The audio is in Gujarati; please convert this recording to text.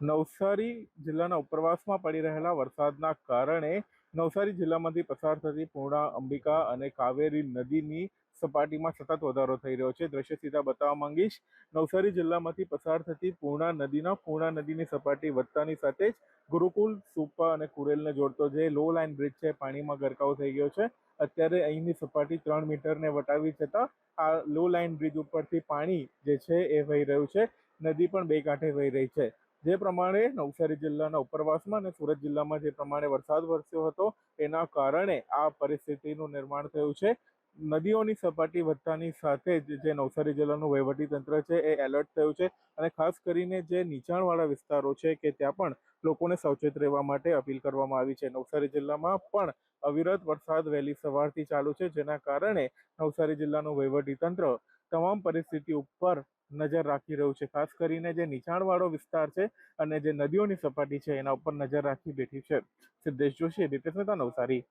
નવસારી જિલ્લાના ઉપરવાસમાં પડી રહેલા વરસાદના કારણે નવસારી જિલ્લામાંથી પસાર થતી પૂર્ણા, અંબિકા અને કાવેરી નદીની સપાટીમાં સતત વધારો થઈ રહ્યો છે. દ્રશ્ય સીધા બતાવવા માંગીશ, નવસારી જિલ્લામાંથી પસાર થતી પૂર્ણા નદીના, પૂર્ણા નદીની સપાટી વધતાની સાથે જ ગુરુકુલ, સુપા અને કુરેલને જોડતો જે લો લાઇન બ્રિજ છે, પાણીમાં ગરકાવ થઈ ગયો છે. અત્યારે અહીંની સપાટી ત્રણ મીટરને વટાવી છતાં આ લો લાઇન બ્રિજ ઉપરથી પાણી જે છે એ વહી રહ્યું છે. નદી પણ બે કાંઠે વહી રહી છે. જે પ્રમાણે નવસારી જિલ્લાના ઉપરવાસમાં અને સુરત જિલ્લામાં જે પ્રમાણે વરસાદ વરસ્યો હતો, એના કારણે આ પરિસ્થિતિનું નિર્માણ થયું છે. નદીઓની સપાટી વધતાની સાથે જ જે નવસારી જિલ્લાનું વહીવટી તંત્ર છે, એ એલર્ટ થયું છે અને ખાસ કરીને જે નીચાણવાળા વિસ્તારો છે કે ત્યાં પણ લોકોને સાવચેત રહેવા માટે અપીલ કરવામાં આવી છે. નવસારી જિલ્લામાં પણ અવિરત વરસાદ વહેલી સવારથી ચાલુ છે, જેના કારણે નવસારી જિલ્લાનું વહીવટી તંત્ર તમામ પરિસ્થિતિ ઉપર નજર રાખી રહ્યું છે. ખાસ કરીને જે નીચાણવાળો વિસ્તાર છે અને જે નદીઓની સપાટી છે, એના ઉપર નજર રાખી બેઠી છે. સિદ્ધેશ જોશી બીપીએસ નેતા નવસારી.